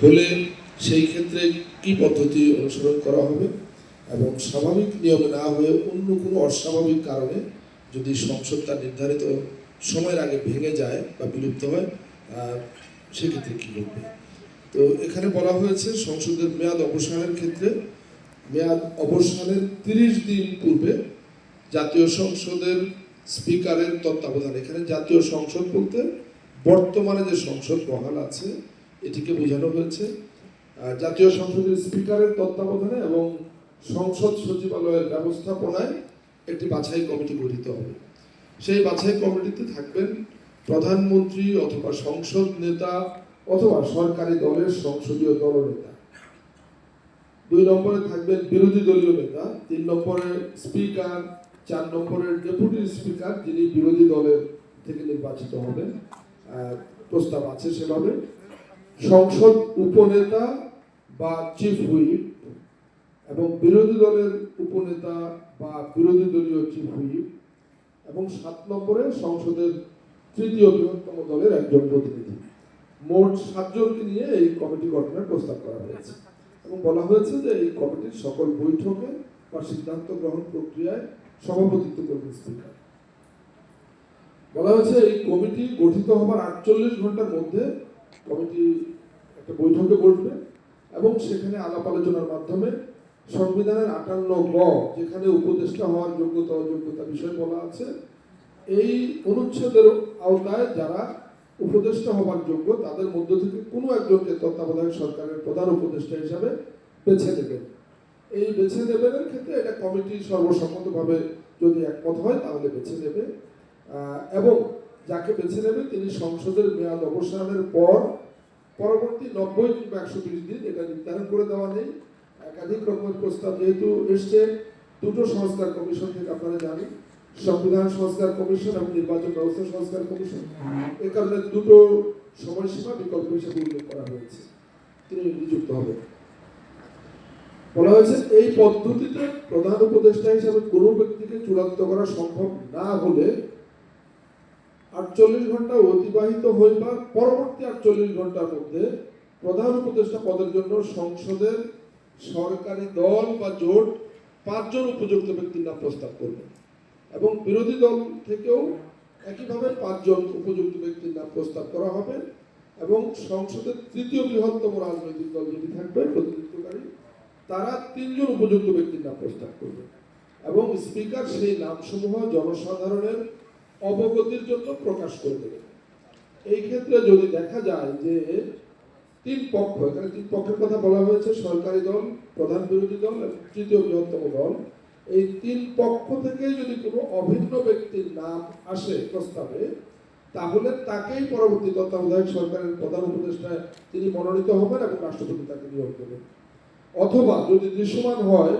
হলে সেই ক্ষেত্রে কি পদ্ধতি অনুসরণ করা হবে? এবং স্বাভাবিক নিয়মে না হয়ে অন্য কোনো অস্বাভাবিক কারণে যদি সংসদ তার নির্ধারিত সময়ের আগে ভেঙে যায় বা বিলুপ্ত হয় সেক্ষেত্রে কী ঘটবে? তো এখানে বলা হয়েছে সংসদের মেয়াদ অবসানের ক্ষেত্রে, মেয়াদ অবসানের তিরিশ দিন পূর্বে জাতীয় সংসদের স্পিকারের তত্ত্বাবধান। এখানে জাতীয় সংসদ বলতে বর্তমানে যে সংসদ বহাল আছে এটিকে বোঝানো হয়েছে জাতীয় সংসদের স্পিকারের তত্ত্বাবধানে এবং সংসদ সচিবালয়ের ব্যবস্থাপনায় একটি বাছাই কমিটি গঠিত হবে। সেই বাছাই কমিটিতে থাকবেন প্রধানমন্ত্রী অথবা সংসদ নেতা অথবা সরকারি দলের সংসদীয় দলনেতা। দুই নম্বরে থাকবেন বিরোধী দলীয় নেতা, তিন নম্বরে স্পিকার, চার নম্বরের ডেপুটি স্পিকার যিনি বিরোধী দলের থেকে নির্বাচিত হবেন। প্রস্তাব আছে সেভাবে। সংসদ উপনেতা বা চিফ হুইপ এবং বিরোধী দলের উপনেতা বা বিরোধী দলীয় চিফ হুইপ এবং সাত নম্বরে সংসদের তৃতীয় বৃহত্তম দলের একজন প্রতিনিধি। মোট সাতজনকে নিয়ে এই কমিটি গঠনের প্রস্তাব করা হয়েছে। এবং বলা হয়েছে যে এই কমিটির সকল বৈঠকে বা সিদ্ধান্ত গ্রহণ প্রক্রিয়ায় সভাপতিত্ব করবেন স্পিকার। বলা হয়েছে এই কমিটি গঠিত হবার আটচল্লিশ ঘণ্টার মধ্যে কমিটি একটা বৈঠকে বসবে এবং সেখানে আলাপ আলোচনার মাধ্যমে সংবিধানের আটান্ন গ, যেখানে উপদেষ্টা হওয়ার যোগ্যতা, অযোগ্যতা বিষয় বলা আছে, এই অনুচ্ছেদের আওতায় যারা উপদেষ্টা হবার যোগ্য, তাদের মধ্য থেকে কোনো একজনকে তত্ত্বাবধায়ক সরকারের প্রধান উপদেষ্টা হিসাবে বেছে নেবেন। এই বেছে নেবেনের ক্ষেত্রে এটা কমিটি সর্বসম্মতভাবে যদি একমত হয়, তাহলে বেছে নেবে। এবং যাকে বেছে নেবে তিনি সংসদের মেয়াদ অবসানের পর পরবর্তী নব্বই কিংবা একশো বিশ দিন এটা নির্ধারণ করে দেওয়া নেই। একাধিক রকমের প্রস্তাব যেহেতু এসছে, দুটো সংস্কার কমিশন থেকে আপনারা জানেন সংবিধান সংস্কার কমিশন এবং নির্বাচন ব্যবস্থা সংস্কার কমিশন। এ কারণে দুটো সময়সীমা বিকল্প হিসেবে উল্লেখ করা হয়েছে। তিনি নিযুক্ত হবেন। বলা হয়েছে, এই পদ্ধতিতে প্রধান উপদেষ্টা হিসেবে কোনো ব্যক্তিকে চূড়ান্ত করা সম্ভব না হলে আটচল্লিশ ঘণ্টা অতিবাহিত হইবার পরবর্তী আটচল্লিশ ঘণ্টার মধ্যে প্রধান উপদেষ্টা পদের জন্য সংসদের সরকারি দল বা জোট পাঁচজন উপযুক্ত ব্যক্তির নাম প্রস্তাব করবে। এবং বিরোধী দল থেকেও একইভাবে পাঁচজন উপযুক্ত ব্যক্তির নাম প্রস্তাব করা হবে এবং সংসদের তৃতীয় বৃহত্তম রাজনৈতিক দল যদি থাকবে, প্রতিনিধিত্বকারী, তারা তিনজন উপযুক্ত ব্যক্তির নাম প্রস্তাব করবে। এবং স্পিকার সেই নামসমূহ জনসাধারণের অবগতির জন্য প্রকাশ করে দেবে। এই ক্ষেত্রে যদি দেখা যায় যে তিন পক্ষ, এখানে তিন পক্ষের কথা বলা হয়েছে, সরকারি দল, প্রধান বিরোধী দল এবং তৃতীয় বৃহত্তম দল, এই তিন পক্ষ থেকে যদি কোনো অভিন্ন ব্যক্তির নাম আসে প্রস্তাবে, তাহলে তাকেই পরবর্তী তত্ত্বাবধায়ক সরকারের প্রধান উপদেষ্টায় তিনি মনোনীত হবেন এবং রাষ্ট্রপতি তাকে নিয়োগ দেবেন। অথবা যদি দৃশ্যমান হয়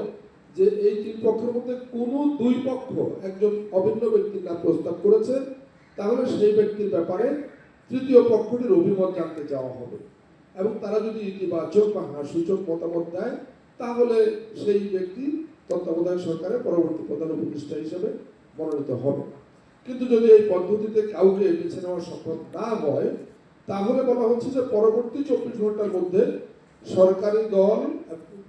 যে এই তিন পক্ষের মধ্যে কোনো দুই পক্ষ একজন অভিন্ন ব্যক্তির নাম প্রস্তাব করেছে, তাহলে সেই ব্যক্তির ব্যাপারে তৃতীয় পক্ষটির অভিমত জানতে যাওয়া হবে। এবং তারা যদি ইতিবাচক বা হাসূচক মতামত দেয়, তাহলে সেই ব্যক্তি তত্ত্বাবধায়ক সরকারের পরবর্তী প্রধান উপদেষ্টা হিসেবে মনোনীত হবে। কিন্তু যদি এই পদ্ধতিতে কাউকে বেছে নেওয়া সম্ভব না হয়, তাহলে বলা হচ্ছে যে পরবর্তী চব্বিশ ঘণ্টার মধ্যে সরকারি দল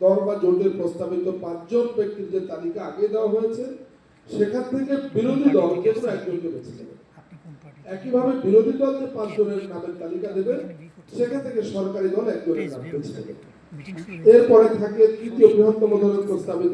দল বা জোটের প্রস্তাবিত পাঁচজন ব্যক্তির যে তালিকা আগে দেওয়া হয়েছে সেখান থেকে বিরোধী দল যে কোনো একজনকে বেছে নেবে। একইভাবে বিরোধী দল যে পাঁচজনের নামের তালিকা দেবে সেখান থেকে সরকারি দল একজনের নাম বেছে নেবে। এরপরে থাকে তৃতীয় বৃহত্তম দলের প্রস্তাবিত